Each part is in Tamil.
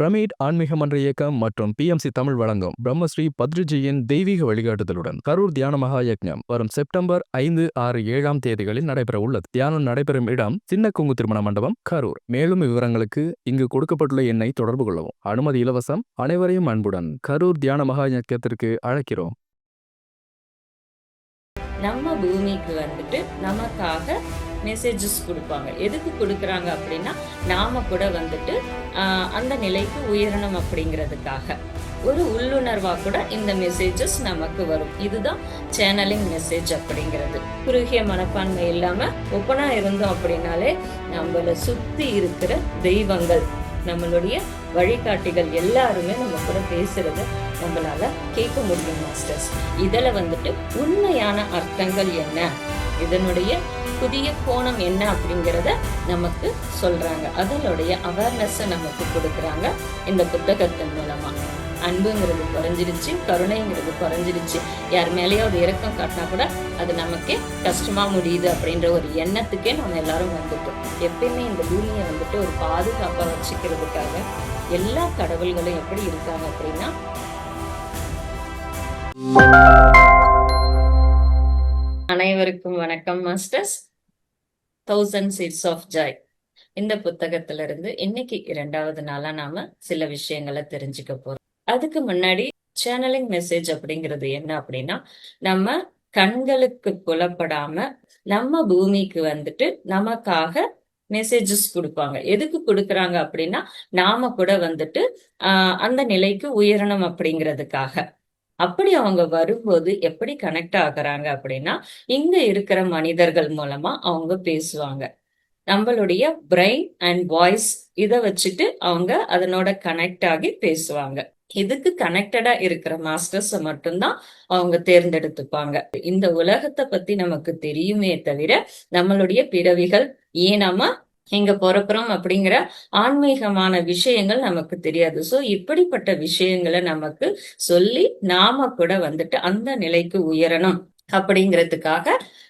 பிரமிட் ஆன்மீக மன்ற இயக்கம் மற்றும் பிஎம்சி தமிழ் வழங்கும் பிரம்மஸ்ரீ பத்ரிஜியின் தெய்வீக வழிகாட்டுதலுடன் கரூர் தியான மகா யக்ஞம் வரும் செப்டம்பர் ஐந்து ஆறு ஏழாம் தேதிகளில் நடைபெற உள்ளது. தியானம் நடைபெறும் இடம் சின்ன குங்கு திருமண மண்டபம் கரூர். மேலும் விவரங்களுக்கு இங்கு கொடுக்கப்பட்டுள்ள எண்ணை தொடர்பு கொள்ளவும். அனுமதி இலவசம் அனைவரையும் அன்புடன் கரூர் தியான மகா யக்கத்திற்கு அழைக்கிறோம். நம்ம பூமிக்கு வந்துட்டு நமக்காக மெசேஜஸ் கொடுப்பாங்க. எதுக்கு கொடுக்குறாங்க அப்படின்னா நாம கூட வந்துட்டு அந்த நிலைக்கு உயரணும் அப்படிங்கிறதுக்காக. ஒரு உள்ளுணர்வா கூட இந்த மெசேஜஸ் நமக்கு வரும். இதுதான் சேனலிங் மெசேஜ் அப்படிங்கிறது. குறுகிய மனப்பான்மை இல்லாம ஒப்பனா இருந்தோம் அப்படின்னாலே நம்மளை சுத்தி இருக்கிற தெய்வங்கள் நம்மளுடைய வழிகாட்டிகள் எல்லாருமே நம்ம கூட பேசுறது நம்மளால கேட்க முடியும் மாஸ்டர்ஸ் இதில் வந்துட்டு உண்மையான அர்த்தங்கள் என்ன? இதனுடைய புதிய கோணம் என்ன அப்படிங்கிறத நமக்கு சொல்றாங்க. அதனுடைய அவேர்னஸை நமக்கு கொடுக்குறாங்க இந்த புத்தகத்தின் மூலமா. அன்புங்கிறது குறைஞ்சிருச்சு கருணைங்கிறது குறைஞ்சிருச்சு யார் மேலேயோ ஒரு இறக்கம் காட்டினா கூட அது நமக்கே கஷ்டமா முடியுது அப்படின்ற ஒரு எண்ணத்துக்கே நம்ம எல்லாரும் வந்துட்டோம். எப்பயுமே இந்த பூமியை வந்துட்டு ஒரு பாதுகாப்பாக வச்சுக்கிறதுக்காக எல்லா கடவுள்களும் எப்படி இருக்காங்க அப்படின்னா அனைவருக்கும் வணக்கம் masters thousand seats of joy இந்த புத்தகத்துல இருந்து இன்னைக்கு இரண்டாவது நாளா நாம சில விஷயங்களை தெரிஞ்சுக்க போறோம். அதுக்கு முன்னாடி சேனலிங் மெசேஜ் அப்படிங்கிறது என்ன அப்படின்னா நம்ம கண்களுக்கு புலப்படாம நம்ம பூமிக்கு வந்துட்டு நமக்காக மெசேஜஸ் கொடுப்பாங்க. எதுக்கு கொடுக்குறாங்க அப்படின்னா நாம கூட வந்துட்டு அந்த நிலைக்கு உயரணும் அப்படிங்கிறதுக்காக. அப்படி அவங்க வரும்போது எப்படி கனெக்ட் ஆகுறாங்க அப்படின்னா இங்க இருக்கிற மனிதர்கள் மூலமா அவங்க பேசுவாங்க. நம்மளுடைய பிரெயின் அண்ட் வாய்ஸ் இதை வச்சுட்டு அவங்க அதனோட கனெக்ட் ஆகி பேசுவாங்க. இதுக்கு கனெக்டடா இருக்கிற மாஸ்டர்ஸ் மட்டும்தான் அவங்க தேர்ந்தெடுத்துப்பாங்க. இந்த உலகத்தை பத்தி நமக்கு தெரியுமே தவிர நம்மளுடைய பிறவிகள் ஏன் நம்ம இங்க பிறக்கிறோம் அப்படிங்கிற ஆன்மீகமான விஷயங்கள் நமக்கு தெரியாது. சோ இப்படிப்பட்ட விஷயங்களை நமக்கு சொல்லி நாம கூட வந்துட்டு அந்த நிலைக்கு உயரணும் அப்படிங்கிறதுக்காக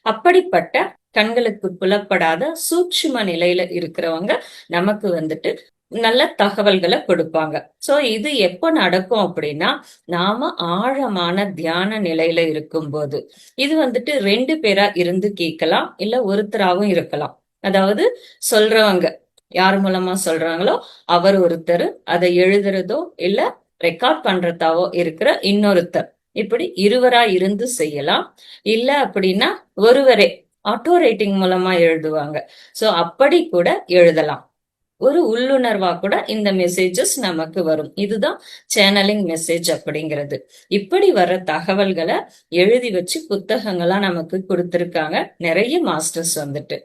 அப்படிப்பட்ட கண்களுக்கு புலப்படாத சூட்சும நிலையில இருக்கிறவங்க நமக்கு வந்துட்டு நல்ல தகவல்களை கொடுப்பாங்க. சோ இது எப்போ நடக்கும் அப்படின்னா நாம ஆழமான தியான நிலையில இருக்கும்போது. இது வந்துட்டு ரெண்டு பேரா இருந்து கேட்கலாம் இல்ல ஒருத்தராவும் இருக்கலாம். அதாவது சொல்றவங்க. யார் மூலமா சொல்றாங்களோ அவர் ஒருத்தர் அதை எழுதுறதோ இல்ல ரெக்கார்ட் பண்றதாவோ இருக்கிற இன்னொருத்தர். இப்படி இருவரா இருந்து செய்யலாம். இல்ல அப்படின்னா ஒருவரே ஆட்டோ ரைட்டிங் மூலமா எழுதுவாங்க. சோ அப்படி கூட எழுதலாம். ஒரு உள்ளுணர்வா கூட இந்த மெசேஜஸ் நமக்கு வரும். இதுதான் சேனலிங் மெசேஜ் அப்படிங்கிறது. இப்படி வர்ற தகவல்களை எழுதி வச்சு புத்தகங்களா நமக்கு கொடுத்திருக்காங்க. நிறைய மாஸ்டர்ஸ் வந்துட்டு.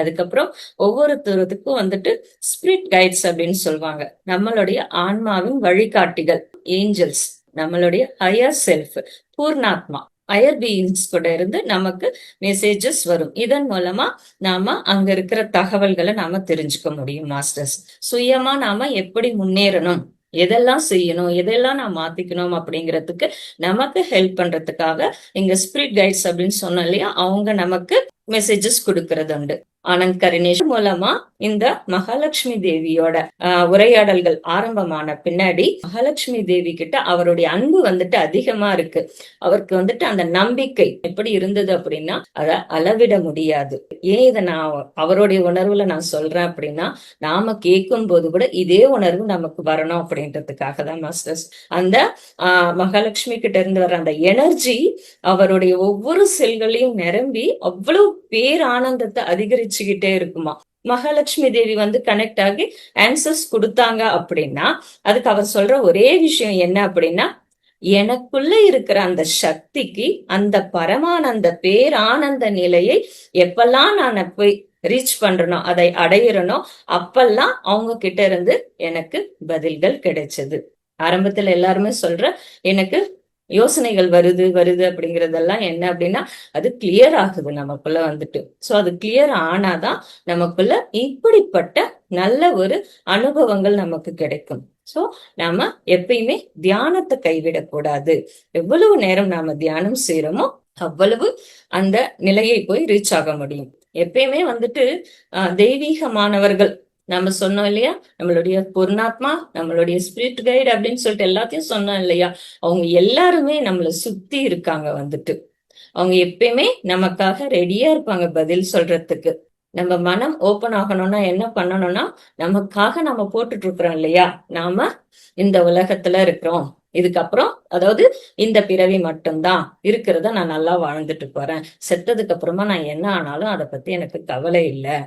அதுக்கப்புறம் ஒவ்வொருத்தருத்துக்கும் வந்துட்டு ஸ்பிரிட் கைட்ஸ் அப்படின்னு சொல்லுவாங்க. நம்மளுடைய ஆன்மாவின் வழிகாட்டிகள் ஏஞ்சல்ஸ் நம்மளுடைய ஹையர் செல்ஃப் பூர்ணாத்மா ஹையர் பீயிங்ஸ் கூட இருந்து நமக்கு மெசேஜஸ் வரும். இதன் மூலமா நாம அங்க இருக்கிற தகவல்களை நாம தெரிஞ்சுக்க முடியும் மாஸ்டர்ஸ் சுயமா நாம எப்படி முன்னேறணும் எதெல்லாம் செய்யணும் எதெல்லாம் நான் மாத்திக்கணும் அப்படிங்கிறதுக்கு நமக்கு ஹெல்ப் பண்றதுக்காக இங்க ஸ்பிரிட் கைட்ஸ் அப்படின்னு சொன்னோம் இல்லையா? அவங்க நமக்கு மெசேஜஸ் கொடுக்கறது உண்டு. ஆனந்த் கரிணேஷ் மூலமா இந்த மகாலட்சுமி தேவியோட ஆஹ், உரையாடல்கள் ஆரம்பமான பின்னாடி மகாலட்சுமி தேவி கிட்ட அவருடைய அன்பு வந்துட்டு அதிகமா இருக்கு. அவருக்கு வந்துட்டு அந்த நம்பிக்கை எப்படி இருந்தது அப்படின்னா அத அளவிட முடியாது. ஏன் இதை நான் அவருடைய உணர்வுல நான் சொல்றேன் அப்படின்னா நாம கேட்கும் போது கூட இதே உணர்வு நமக்கு வரணும் அப்படின்றதுக்காக தான் மாஸ்டர்ஸ். அந்த ஆஹ், மகாலட்சுமி கிட்ட இருந்து வர அந்த எனர்ஜி அவருடைய ஒவ்வொரு செல்களையும் நிரம்பி அவ்வளவு பேர் ஆனந்தத்தை பேரானந்தத்தை அதிகரிச்சுக்கிட்டே இருக்குமா? மகாலட்சுமி தேவி வந்து கனெக்ட் ஆகி ஆன்சர்ஸ் கொடுத்தாங்க அப்படின்னா அதுக்கு அவர் சொல்ற ஒரே விஷயம் என்ன அப்படின்னா எனக்குள்ள இருக்கிற அந்த சக்திக்கு அந்த பரமானந்த பேரானந்த நிலையை எப்பெல்லாம் நான் போய் ரீச் பண்றனோ அதை அடையிறனோ அப்பெல்லாம் அவங்க கிட்ட இருந்து எனக்கு பதில்கள் கிடைச்சது. ஆரம்பத்துல எல்லாருமே சொல்ற எனக்கு யோசனைகள் வருது வருது அப்படிங்கிறதெல்லாம் என்ன அப்படின்னா அது கிளியர் ஆகுது நமக்குள்ள வந்துட்டு. சோ அது கிளியர் ஆனாதான் நமக்குள்ள இப்படிப்பட்ட நல்ல ஒரு அனுபவங்கள் நமக்கு கிடைக்கும். சோ நாம எப்பயுமே தியானத்தை கைவிடக்கூடாது. எவ்வளவு நேரம் நாம தியானம் செய்யறோமோ அவ்வளவு அந்த நிலையை போய் ரீச் ஆக முடியும். எப்பயுமே வந்துட்டு ஆஹ் தெய்வீகமானவர்கள் நம்ம சொன்னோம் இல்லையா? நம்மளுடைய பொருணாத்மா நம்மளுடைய ஸ்பிரிட் கைடு அப்படின்னு சொல்லிட்டு எல்லாத்தையும் சொன்னோம் இல்லையா? அவங்க எல்லாருமே நம்மளை சுத்தி இருக்காங்க வந்துட்டு. அவங்க எப்பயுமே நமக்காக ரெடியா இருப்பாங்க பதில் சொல்றதுக்கு. நம்ம மனம் ஓபன் ஆகணும்னா என்ன பண்ணணும்னா நமக்காக நம்ம போட்டுட்டு இருக்கிறோம் இல்லையா? நாம இந்த உலகத்துல இருக்கிறோம். இதுக்கப்புறம் அதாவது இந்த பிறவி மட்டும்தான். இருக்கிறத நான் நல்லா வாழ்ந்துட்டு போறேன். செத்ததுக்கு அப்புறமா நான் என்ன ஆனாலும் அதை பத்தி எனக்கு கவலை இல்லை.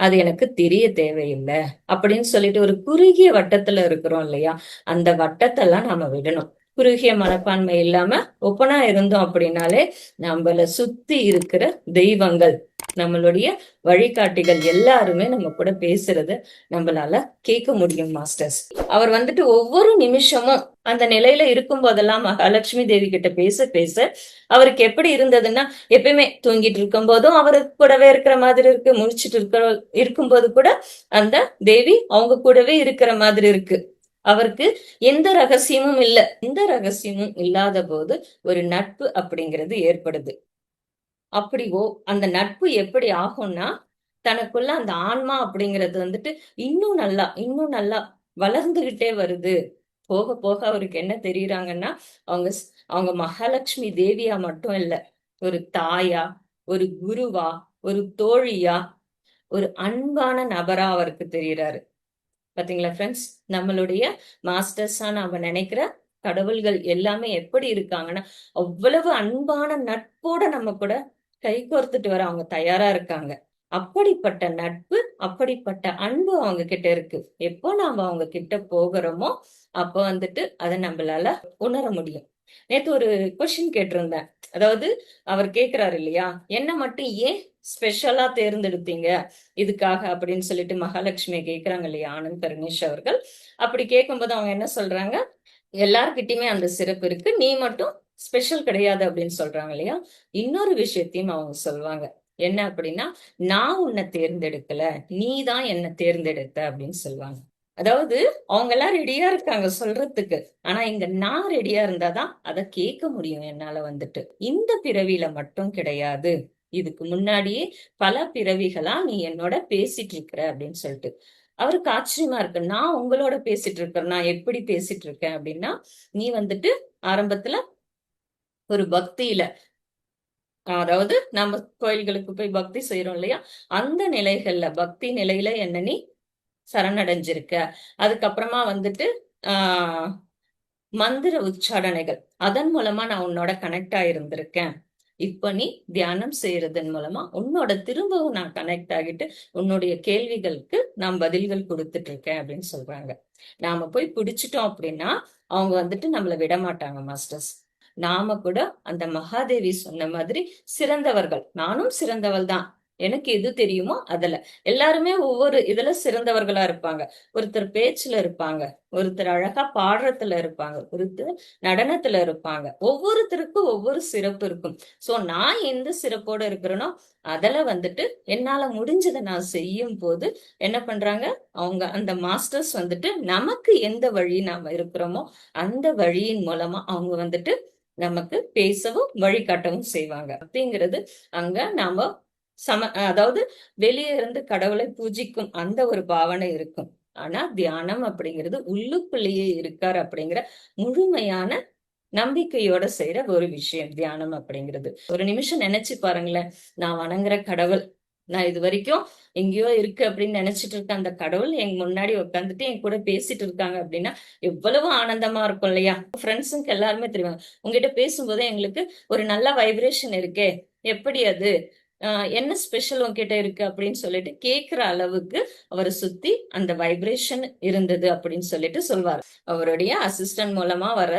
அது எனக்கு தெரிய தேவையில்லை. அப்படின்னு சொல்லிட்டு ஒரு குறுகிய வட்டத்துல இருக்கிறோம் இல்லையா? அந்த வட்டத்தெல்லாம் நாம விடணும். குறுகிய மனப்பான்மை இல்லாம ஒப்பனா இருந்தோம் அப்படின்னாலே நம்மள சுத்தி இருக்கிற தெய்வங்கள் நம்மளுடைய வழிகாட்டிகள் எல்லாருமே நம்ம கூட பேசுறத நம்மளால கேட்க முடியும் மாஸ்டர்ஸ். அவர் வந்துட்டு ஒவ்வொரு நிமிஷமும் அந்த நிலையில இருக்கும் போதெல்லாம் மகாலட்சுமி தேவி கிட்ட பேச பேச அவருக்கு எப்படி இருந்ததுன்னா எப்பயுமே தூங்கிட்டு இருக்கும் போதும் அவரு கூடவே இருக்கிற மாதிரி இருக்கு முடிச்சிட்டு இருக்கிற இருக்கும்போது கூட அந்த தேவி அவங்க கூடவே இருக்கிற மாதிரி இருக்கு. அவருக்கு எந்த ரகசியமும் இல்லை. எந்த ரகசியமும் இல்லாத போது ஒரு நட்பு அப்படிங்கிறது ஏற்படுது. அப்படி ஓ அந்த நட்பு எப்படி ஆகும்னா தனக்குள்ள அந்த ஆன்மா அப்படிங்கிறது வந்துட்டு இன்னும் நல்லா இன்னும் நல்லா வளர்ந்துகிட்டே வருது. போக போக அவருக்கு என்ன தெரியுறாங்கன்னா அவங்க அவங்க மகாலட்சுமி தேவியா மட்டும் இல்ல. ஒரு தாயா ஒரு குருவா ஒரு தோழியா ஒரு அன்பான நபரா அவருக்கு தெரியுறாரு. பார்த்தீங்களா ஃப்ரெண்ட்ஸ் நம்மளுடைய மாஸ்டர்ஸா நாம நினைக்கிற கடவுள்கள் எல்லாமே எப்படி இருக்காங்கன்னா அவ்வளவு அன்பான நட்போட நம்ம கூட கை கோர்த்துட்டு வர அவங்க தயாரா இருக்காங்க. அப்படிப்பட்ட நட்பு அப்படிப்பட்ட அன்பு அவங்க கிட்ட இருக்கு. எப்போ நாம அவங்க கிட்ட போகிறோமோ அப்போ வந்துட்டு அதை நம்மளால உணர முடியும். நேத்து ஒரு கொஸ்டின் கேட்டிருந்தேன். அதாவது அவர் கேக்குறாரு இல்லையா? என்ன மட்டும் ஏன் ஸ்பெஷலா தேர்ந்தெடுத்தீங்க. இதுக்காக அப்படின்னு சொல்லிட்டு மகாலட்சுமியை கேட்கிறாங்க இல்லையா ஆனந்த் பரமேஷ் அவர்கள். அப்படி கேட்கும்போது அவங்க என்ன சொல்றாங்க? எல்லார்கிட்டயுமே அந்த சிறப்பு இருக்கு. நீ மட்டும் ஸ்பெஷல் கிடையாது அப்படின்னு சொல்றாங்க இல்லையா? இன்னொரு விஷயத்தையும் அவங்க சொல்லுவாங்க என்ன அப்படின்னா நான் உன்னை தேர்ந்தெடுக்கல நீ தான் என்ன தேர்ந்தெடுத்த அப்படின்னு சொல்லுவாங்க அதாவது அவங்க எல்லாம் ரெடியா இருக்காங்க சொல்றதுக்கு. ஆனா இங்க நான் ரெடியா இருந்தாதான் அதை கேட்க முடியும் என்னால வந்துட்டு. இந்த பிறவியில மட்டும் கிடையாது. இதுக்கு முன்னாடியே பல பிறவிகளா நீ என்னோட பேசிட்டு இருக்கிற அப்படின்னு சொல்லிட்டு. அவருக்கு ஆச்சரியமா இருக்கு. நான் உங்களோட பேசிட்டு இருக்கேன் நான் எப்படி பேசிட்டு இருக்கேன் அப்படின்னா நீ வந்துட்டு ஆரம்பத்துல ஒரு பக்தியில அதாவது நம்ம கோயில்களுக்கு போய் பக்தி செய்யறோம் இல்லையா? அந்த நிலைகள்ல பக்தி நிலையில என்ன நீ சரணடைஞ்சிருக்க? அதுக்கப்புறமா வந்துட்டு ஆஹ் மந்திர உச்சாடனைகள். அதன் மூலமா நான் உன்னோட கனெக்ட் ஆயிருந்திருக்கேன். இப்ப நீ தியானம் செய்யறதன் மூலமா உன்னோட திரும்பவும் நான் கனெக்ட் ஆகிட்டு உன்னுடைய கேள்விகளுக்கு நான் பதில்கள் கொடுத்துட்டு இருக்கேன் அப்படின்னு சொல்றாங்க. நாம போய் பிடிச்சிட்டோம் அப்படின்னா அவங்க வந்துட்டு நம்மள விட மாட்டாங்க மாஸ்டர்ஸ் நாம கூட அந்த மகாதேவி சொன்ன மாதிரி சிறந்தவர்கள் நானும் சிறந்தவள் தான் எனக்கு எது தெரியுமோ அதுல. எல்லாருமே ஒவ்வொரு இதுல சிறந்தவர்களா இருப்பாங்க. ஒருத்தர் பேச்சுல இருப்பாங்க. ஒருத்தர் அழகா பாடுறதுல இருப்பாங்க. ஒருத்தர் நடனத்துல இருப்பாங்க. ஒவ்வொருத்தருக்கும் ஒவ்வொரு சிறப்பு இருக்கும். சோ நான் எந்த சிறப்போட இருக்கிறேனோ அதில் வந்துட்டு என்னால முடிஞ்சதை நான் செய்யும் போது என்ன பண்றாங்க? அவங்க அந்த மாஸ்டர்ஸ் வந்துட்டு நமக்கு எந்த வழி நாம இருக்கிறோமோ அந்த வழியின் மூலமா அவங்க வந்துட்டு நமக்கு பேசவும் வழிகாட்டவும் செய்வாங்க. அப்படிங்கிறது அங்க நாம சம அதாவது வெளியே இருந்து கடவுளை பூஜிக்கும் அந்த ஒரு பாவனை இருக்கும். ஆனா தியானம் அப்படிங்கிறது உள்ளுக்குள்ளேயே இருக்கார் அப்படிங்கிற முழுமையான நம்பிக்கையோட செய்யற ஒரு விஷயம் தியானம் அப்படிங்கிறது. ஒரு நிமிஷம் நினைச்சு பாருங்களேன் நான் வணங்குற கடவுள். நான் இது வரைக்கும் எங்கேயோ இருக்கு அப்படின்னு நினைச்சிட்டு இருக்க அந்த கடவுள் எங்க முன்னாடி உட்காந்துட்டு என் கூட பேசிட்டு இருக்காங்க அப்படின்னா எவ்வளவு ஆனந்தமா இருக்கும் இல்லையா? ஃப்ரெண்ட்ஸுக்கு எல்லாருமே தெரியும். உங்ககிட்ட பேசும்போது எங்களுக்கு ஒரு நல்ல வைப்ரேஷன் இருக்கே. எப்படி அது? என்ன ஸ்பெஷல் உங்ககிட்ட இருக்கு அப்படின்னு சொல்லிட்டு கேட்குற அளவுக்கு அவரை சுத்தி அந்த வைப்ரேஷன் இருந்தது அப்படின்னு சொல்லிட்டு சொல்வார். அவருடைய அசிஸ்டன்ட் மூலமா வர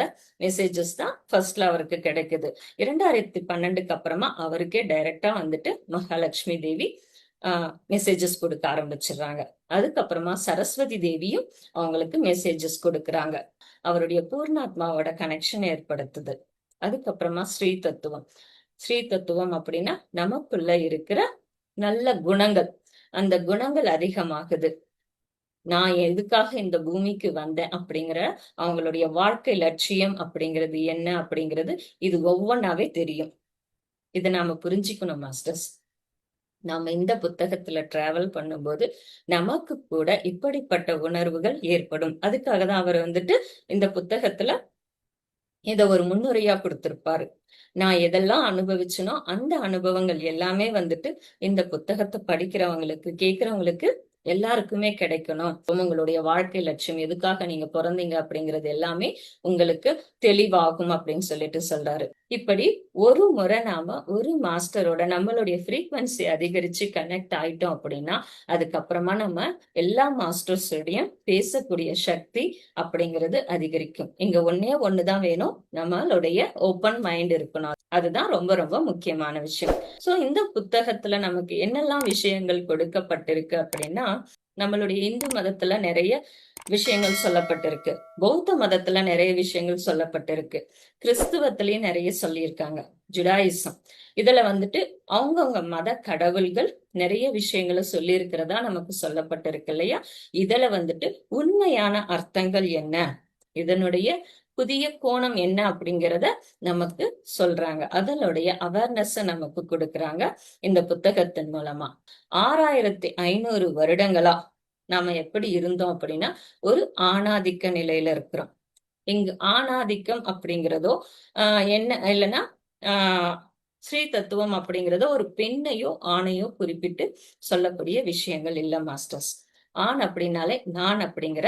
மெசேஜஸ் தான் ஃபர்ஸ்ட்ல அவருக்கு கிடைக்குது. இரண்டாயிரத்தி பன்னெண்டுக்கு அப்புறமா அவருக்கே டைரக்டா வந்துட்டு மகாலட்சுமி தேவி மெசேஜஸ் கொடுக்க ஆரம்பிச்சிடுறாங்க. அதுக்கப்புறமா சரஸ்வதி தேவியும் அவங்களுக்கு மெசேஜஸ் கொடுக்கறாங்க. அவருடைய பூர்ணாத்மாவோட கனெக்ஷன் ஏற்படுத்துது. அதுக்கப்புறமா ஸ்ரீ தத்துவம். ஸ்ரீ தத்துவம் அப்படின்னா நமக்குள்ள இருக்கிற நல்ல குணங்கள். அந்த குணங்கள் அதிகமாகுது. நான் எதுக்காக இந்த பூமிக்கு வந்தேன் அப்படிங்கிற அவங்களுடைய வாழ்க்கை லட்சியம் அப்படிங்கிறது என்ன அப்படிங்கிறது இது ஒவ்வொன்னாவே தெரியும். இதை நாம புரிஞ்சுக்கணும் மாஸ்டர்ஸ். நாம இந்த புத்தகத்துல டிராவல் பண்ணும்போது நமக்கு கூட இப்படிப்பட்ட உணர்வுகள் ஏற்படும். அதுக்காக தான் அவர் வந்துட்டு இந்த புத்தகத்துல இத ஒரு முன்னுரையா கொடுத்திருப்பாரு. நான் எதெல்லாம் அனுபவிச்சனோ அந்த அனுபவங்கள் எல்லாமே வந்துட்டு இந்த புத்தகத்தை படிக்கிறவங்களுக்கு கேட்கிறவங்களுக்கு எல்லாருக்குமே கிடைக்கணும். உங்களுடைய வாழ்க்கை லட்சியம் எதுக்காக நீங்க பிறந்தீங்க அப்படிங்கிறது எல்லாமே உங்களுக்கு தெளிவாகும் அப்படின்னு சொல்லிட்டு சொல்றாரு. இப்படி ஒரு முறை நாம ஒரு மாஸ்டரோட நம்மளுடைய ஃப்ரீக்வன்சி அதிகரிச்சு கனெக்ட் ஆயிட்டோம் அப்படின்னா அதுக்கப்புறமா நம்ம எல்லா மாஸ்டர்ஸோடையும் பேசக்கூடிய சக்தி அப்படிங்கிறது அதிகரிக்கும். இங்க ஒன்னே ஒண்ணுதான் வேணும். நம்மளுடைய ஓப்பன் மைண்ட் இருக்கணும். அதுதான் ரொம்ப ரொம்ப முக்கியமான விஷயம். சோ இந்த புத்தகத்துல நமக்கு என்னெல்லாம் விஷயங்கள் கொடுக்கப்பட்டிருக்கு அப்படின்னா நம்மளுடைய இந்து மதத்துல நிறைய விஷயங்கள் சொல்லப்பட்டிருக்கு. பௌத்த மதத்துல நிறைய விஷயங்கள் சொல்லப்பட்டிருக்கு. கிறிஸ்துவத்திலயும் நிறைய சொல்லியிருக்காங்க. ஜுடாயிசம். இதுல வந்துட்டு அவங்கவுங்க மத கடவுள்கள் நிறைய விஷயங்களை சொல்லி இருக்கிறதா நமக்கு சொல்லப்பட்டிருக்கு இல்லையா? இதுல வந்துட்டு உண்மையான அர்த்தங்கள் என்ன? இதனுடைய புதிய கோணம் என்ன அப்படிங்கிறத நமக்கு சொல்றாங்க. அதனுடைய அவேர்னஸ் நமக்கு கொடுக்கறாங்க இந்த புத்தகத்தின் மூலமா. ஆறாயிரத்தி ஐநூறு வருடங்களா நாம எப்படி இருந்தோம் அப்படின்னா ஒரு ஆணாதிக்க நிலையில இருக்கிறோம். இங்கு ஆணாதிக்கம் அப்படிங்கிறதோ ஆஹ் என்ன இல்லைன்னா ஆஹ் ஸ்ரீ தத்துவம் அப்படிங்கிறதோ ஒரு பெண்ணையோ ஆணையோ குறிப்பிட்டு சொல்லக்கூடிய விஷயங்கள் இல்ல மாஸ்டர்ஸ் ஆண் அப்படின்னாலே நான் அப்படிங்கிற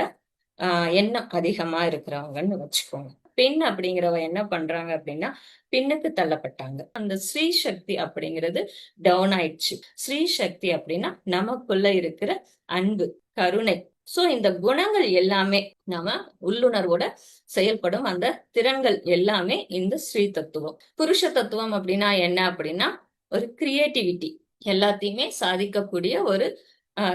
ஆஹ் எண்ணம் அதிகமா இருக்கிறவங்கன்னு வச்சுக்கோங்க. பெண் அப்படிங்கிறவ என்ன பண்றாங்க அப்படின்னா பெண்ணுக்கு தள்ளப்பட்டாங்க. அந்த ஸ்ரீ சக்தி அப்படிங்கிறது டவுன் ஆயிடுச்சு. ஸ்ரீ சக்தி அப்படின்னா நமக்குள்ள இருக்கிற அன்பு கருணை. சோ இந்த குணங்கள் எல்லாமே நாம உள்ளுணர்வோட செயல்படும் அந்த திறன்கள் எல்லாமே இந்த ஸ்ரீ தத்துவம். புருஷ தத்துவம் அப்படின்னா என்ன அப்படின்னா ஒரு கிரியேட்டிவிட்டி எல்லாத்தையுமே சாதிக்கக்கூடிய ஒரு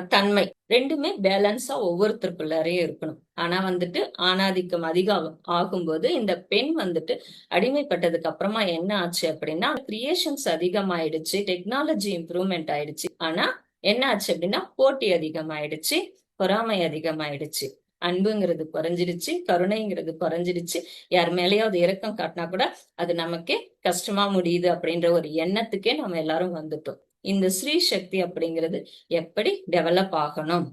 தன்மை. ரெண்டுமே பேலன்ஸா ஒவ்வொருத்தருக்குள்ளாரையும் இருக்கணும். ஆனா வந்துட்டு ஆணாதிக்கம் அதிகம் ஆகும்போது இந்த பெண் வந்துட்டு அடிமைப்பட்டதுக்கு அப்புறமா என்ன ஆச்சு அப்படின்னா கிரியேஷன்ஸ் அதிகமாயிடுச்சு டெக்னாலஜி இம்ப்ரூவ்மெண்ட் ஆயிடுச்சு. ஆனா என்ன ஆச்சு அப்படின்னா போட்டி அதிகமாயிடுச்சு பொறாமை அதிகமாயிடுச்சு. அன்புங்கிறது குறைஞ்சிருச்சு கருணைங்கிறது குறைஞ்சிருச்சு யார் மேலேயாவது இறக்கம் காட்டினா கூட அது நமக்கே கஷ்டமா முடியுது அப்படின்ற ஒரு எண்ணத்துக்கே நம்ம எல்லாரும் வந்துட்டோம். இந்த ஸ்ரீ சக்தி அப்படிங்கிறது எப்படி டெவலப் ஆகணும்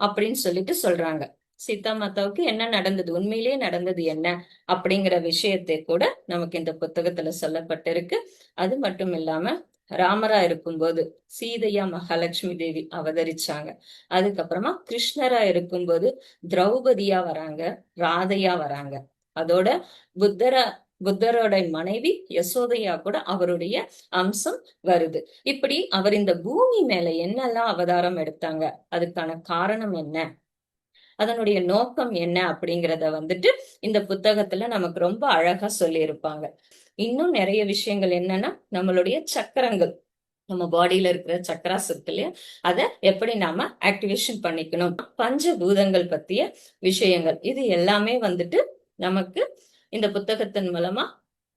அப்படின்னு சொல்லிட்டு சொல்றாங்க. சீதா மாதாவுக்கு என்ன நடந்தது? உண்மையிலேயே நடந்தது என்ன? அப்படிங்கிற விஷயத்தை கூட நமக்கு இந்த புத்தகத்துல சொல்லப்பட்டிருக்கு. அது மட்டும் இல்லாம ராமரா இருக்கும்போது சீதையா மகாலட்சுமி தேவி அவதரிச்சாங்க. அதுக்கப்புறமா கிருஷ்ணரா இருக்கும்போது திரௌபதியா வராங்க ராதையா வராங்க. அதோட புத்தரா புத்தரோட மனைவி யசோதையா கூட அவருடைய அம்சம் வருது. இப்படி அவர் இந்த பூமி மேல என்னெல்லாம் அவதாரம் எடுத்தாங்க அதுக்கான காரணம் என்ன? அதனுடைய நோக்கம் என்ன அப்படிங்கிறத வந்துட்டு இந்த புத்தகத்துல நமக்கு ரொம்ப அழகா சொல்லியிருப்பாங்க. இன்னும் நிறைய விஷயங்கள் என்னன்னா நம்மளுடைய சக்கரங்கள். நம்ம பாடியில இருக்கிற சக்கராஸ் இருக்கு இல்லையா? அதை எப்படி நாம ஆக்டிவேஷன் பண்ணிக்கணும்? பஞ்சபூதங்கள் பத்திய விஷயங்கள். இது எல்லாமே வந்துட்டு நமக்கு இந்த புத்தகத்தின் மூலமா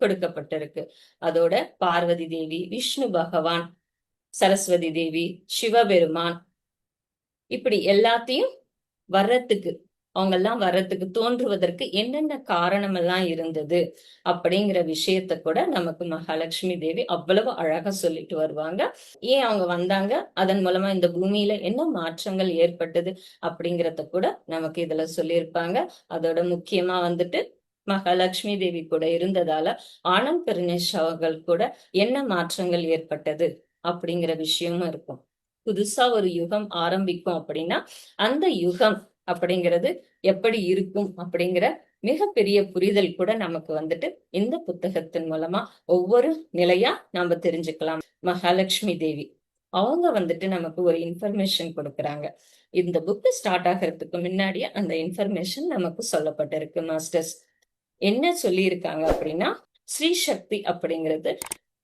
கொடுக்கப்பட்டிருக்கு. அதோட பார்வதி தேவி விஷ்ணு பகவான் சரஸ்வதி தேவி சிவபெருமான் இப்படி எல்லாத்தையும் வர்றதுக்கு அவங்க எல்லாம் வர்றதுக்கு தோன்றுவதற்கு என்னென்ன காரணம் எல்லாம் இருந்தது அப்படிங்கிற விஷயத்த கூட நமக்கு மகாலட்சுமி தேவி அவ்வளவு அழகா சொல்லிட்டு வருவாங்க. ஏன் அவங்க வந்தாங்க? அதன் மூலமா இந்த பூமியில என்ன மாற்றங்கள் ஏற்பட்டது அப்படிங்கறத கூட நமக்கு இதுல சொல்லியிருப்பாங்க. அதோட முக்கியமா வந்துட்டு மகாலட்சுமி தேவி கூட இருந்ததால ஆனந்த் கருணேஷ் அவர்கள் கூட என்ன மாற்றங்கள் ஏற்பட்டது அப்படிங்கிற விஷயமும் இருக்கும். புதுசா ஒரு யுகம் ஆரம்பிக்கும் அப்படின்னா அந்த யுகம் அப்படிங்கிறது எப்படி இருக்கும் அப்படிங்கிற மிகப்பெரிய புரிதல் கூட நமக்கு வந்துட்டு இந்த புத்தகத்தின் மூலமா ஒவ்வொரு நிலையா நாம தெரிஞ்சுக்கலாம். மகாலட்சுமி தேவி. அவங்க வந்துட்டு நமக்கு ஒரு இன்ஃபர்மேஷன் கொடுக்கறாங்க. இந்த புக்கு ஸ்டார்ட் ஆகிறதுக்கு முன்னாடியே அந்த இன்ஃபர்மேஷன் நமக்கு சொல்லப்பட்டிருக்கு மாஸ்டர்ஸ் என்ன சொல்லியிருக்காங்க அப்படின்னா ஸ்ரீ சக்தி அப்படிங்கிறது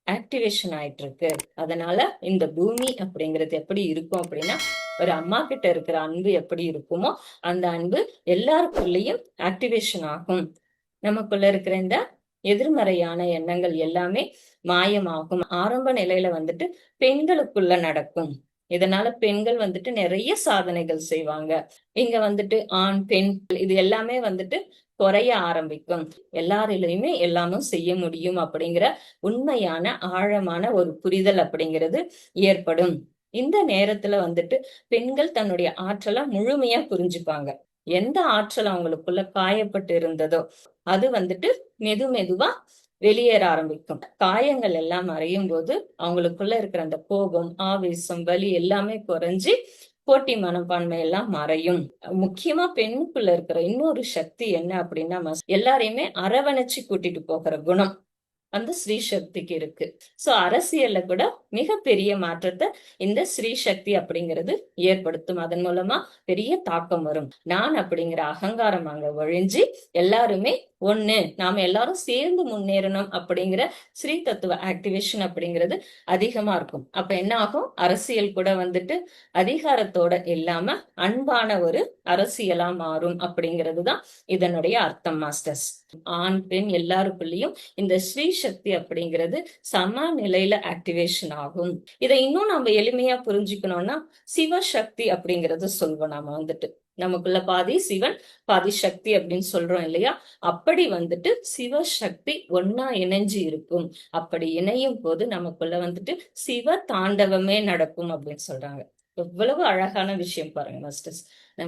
ஆக்டிவேஷன் ஆயிட்டு இருக்கு அதனால இந்த பூமி அப்படிங்கிறது எப்படி இருக்கும் அப்படின்னா ஒரு அம்மா கிட்ட இருக்கிற அன்பு எப்படி இருக்குமோ அந்த அன்பு எல்லாருக்குள்ளேயும் ஆக்டிவேஷன் ஆகும். நமக்குள்ள இருக்கிற இந்த எதிர்மறையான எண்ணங்கள் எல்லாமே மாயமாகும். ஆரம்ப நிலையில வந்துட்டு பெண்களுக்குள்ள நடக்கும். இதனால பெண்கள் வந்துட்டு நிறைய சாதனைகள் செய்வாங்க. இங்க வந்துட்டு ஆண் பெண் இது எல்லாமே வந்துட்டு குறைய ஆரம்பிக்கும். எல்லாரிலையுமே எல்லாமும் செய்ய முடியும் அப்படிங்கிற உண்மையான ஆழமான ஒரு புரிதல் அப்படிங்கிறது ஏற்படும். இந்த நேரத்துல வந்துட்டு பெண்கள் தன்னுடைய ஆற்றலை முழுமையா புரிஞ்சுப்பாங்க. எந்த ஆற்றல் அவங்களுக்குள்ள காயப்பட்டு இருந்ததோ அது வந்துட்டு மெது மெதுவா வெளியேற ஆரம்பிக்கும். காயங்கள் எல்லாம் மறையும் போது அவங்களுக்குள்ள இருக்கிற அந்த கோபம் ஆவேசம் வலி எல்லாமே குறைஞ்சு போட்டி மனப்பான்மை எல்லாம் மறையும். முக்கியமா பெண்ணுக்குள்ள இருக்கிற இன்னொரு சக்தி என்ன அப்படின்னா எல்லாரையுமே அரவணைச்சு கூட்டிட்டு போகிற குணம் அந்த ஸ்ரீ சக்திக்கு இருக்கு. சோ அரசியல்ல கூட மிகப்பெரிய மாற்றத்தை இந்த ஸ்ரீ சக்தி அப்படிங்கிறது ஏற்படுத்தும். அதன் மூலமா பெரிய தாக்கம் வரும். நான் அப்படிங்கிற அகங்காரம் அங்க ஒழிஞ்சு எல்லாருமே ஒண்ணு நாம எல்லாரும் சேர்ந்து முன்னேறணும் அப்படிங்கிற ஸ்ரீ தத்துவ ஆக்டிவேஷன் அப்படிங்கிறது அதிகமா இருக்கும். அப்ப என்ன ஆகும்? அரசியல் கூட வந்துட்டு அதிகாரத்தோட இல்லாம அன்பான ஒரு அரசியலா மாறும் அப்படிங்கிறது தான் இதனுடைய அர்த்தம் மாஸ்டர்ஸ் ஆண் பெண் எல்லாருக்குள்ளயும் இந்த ஸ்ரீ சக்தி அப்படிங்கிறது சம நிலையில ஆக்டிவேஷன் ஆகும். இதை இன்னும் நம்ம எளிமையா புரிஞ்சுக்கணும்னா சிவசக்தி அப்படிங்கறது சொல்வோம் நாம வந்துட்டு. நமக்குள்ள பாதி சிவன் பாதி சக்தி அப்படின்னு சொல்றோம் இல்லையா? அப்படி வந்துட்டு சிவசக்தி ஒன்னா இணைஞ்சு இருக்கும். அப்படி இணையும் போது நமக்குள்ள வந்துட்டு சிவ தாண்டவமே நடக்கும் அப்படின்னு சொல்றாங்க. எவ்வளவு அழகான விஷயம் பாருங்க மாஸ்டர்ஸ்.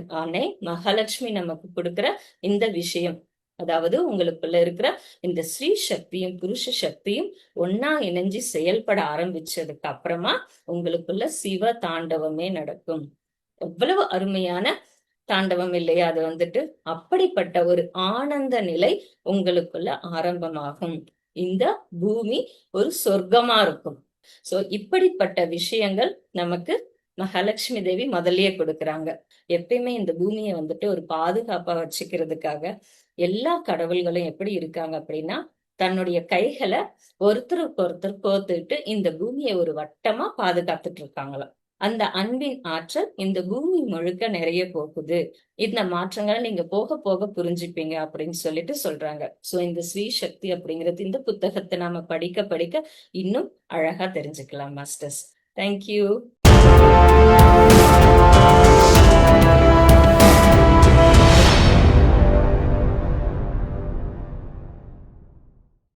அன்னை மகாலட்சுமி நமக்கு கொடுக்கிற இந்த விஷயம். அதாவது உங்களுக்குள்ள இருக்கிற இந்த ஸ்ரீ சக்தியும் புருஷ சக்தியும் ஒன்னா இணைஞ்சு செயல்பட ஆரம்பிச்சதுக்கு அப்புறமா உங்களுக்குள்ள சிவ தாண்டவமே நடக்கும். எவ்வளவு அருமையான தாண்டவம் இல்லையா? அது வந்துட்டு அப்படிப்பட்ட ஒரு ஆனந்த நிலை உங்களுக்குள்ள ஆரம்பமாகும். இந்த பூமி ஒரு சொர்க்கமா இருக்கும். சோ இப்படிப்பட்ட விஷயங்கள் நமக்கு மகாலட்சுமி தேவி முதல்லயே கொடுக்கறாங்க. எப்பயுமே இந்த பூமியை வந்துட்டு ஒரு பாதுகாப்பா வச்சுக்கிறதுக்காக எல்லா கடவுள்களும் எப்படி இருக்காங்க அப்படின்னா தன்னுடைய கைகளை ஒருத்தருக்கு ஒருத்தர் கோத்துட்டு இந்த பூமியை ஒரு வட்டமா பாதுகாத்துட்டு இருக்காங்களாம். அந்த அன்பின் ஆற்றல் இந்த பூமி முழுக்க நிறைய போகுது. இந்த மாற்றங்களை நீங்க போக போக புரிஞ்சுப்பீங்க அப்படின்னு சொல்லிட்டு சொல்றாங்க. சோ இந்த ஸ்ரீ சக்தி அப்படிங்கிறது இந்த புத்தகத்தை நாம படிக்க படிக்க இன்னும் அழகா தெரிஞ்சுக்கலாம் மாஸ்டர்ஸ் தேங்க்யூ